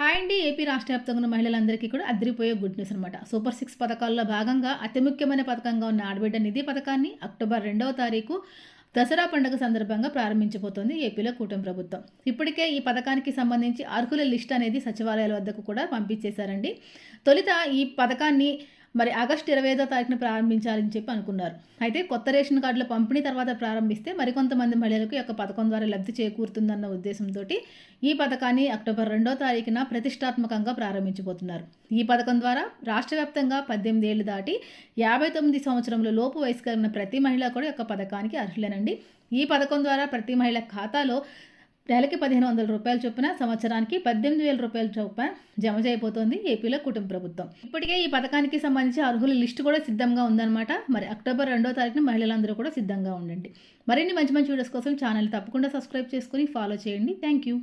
Hi అండి AP రాష్ట్ర వ్యాప్తంగా ఉన్న మహిళలందరికీ కూడా అదిరిపోయే గుడ్ న్యూస్ అనమాట సూపర్ సిక్స్ పథకాల్లో భాగంగా అతి ముఖ్యమైన పథకంగా ఉన్న ఆడబిడ్డ నిధి పథకాన్ని అక్టోబర్ రెండవ తారీఖు దసరా పండుగ సందర్భంగా ప్రారంభించబోతోంది ఏపీలో కూటమి ప్రభుత్వం. ఇప్పటికే ఈ పథకానికి సంబంధించి అర్హుల లిస్ట్ అనేది సచివాలయాల వద్దకు కూడా పంపించేశారండి. తొలుత ఈ పథకాన్ని మరి ఆగస్టు ఇరవై ఐదో తారీఖున ప్రారంభించాలని చెప్పి అనుకున్నారు. అయితే కొత్త రేషన్ కార్డుల పంపిణీ తర్వాత ప్రారంభిస్తే మరికొంతమంది మహిళలకు యొక్క పథకం ద్వారా లబ్ధి చేకూరుతుందన్న ఉద్దేశంతో ఈ పథకాన్ని అక్టోబర్ రెండో తారీఖున ప్రతిష్టాత్మకంగా ప్రారంభించబోతున్నారు. ఈ పథకం ద్వారా రాష్ట్ర వ్యాప్తంగా పద్దెనిమిది ఏళ్ళు దాటి యాభై తొమ్మిది సంవత్సరంలో లోపు వయసు కలిగిన ప్రతి మహిళ కూడా యొక్క పథకానికి అర్హులేనండి. ఈ పథకం ద్వారా ప్రతి మహిళ ఖాతాలో నెలకి పదిహేను వందల రూపాయల చొప్పున సంవత్సరానికి పద్దెనిమిది వేల రూపాయల చొప్పున జమ చేయబోతోంది ఏపీలో కుటుంబ ప్రభుత్వం. ఇప్పటికే ఈ పథకానికి సంబంధించి అర్హుల లిస్టు కూడా సిద్ధంగా ఉందన్నమాట. మరి అక్టోబర్ రెండో తారీఖున మహిళలందరూ కూడా సిద్ధంగా ఉండండి. మరిన్ని మంచి మంచి వీడియోస్ కోసం ఛానల్ తప్పకుండా సబ్స్క్రైబ్ చేసుకుని ఫాలో చేయండి. Thank you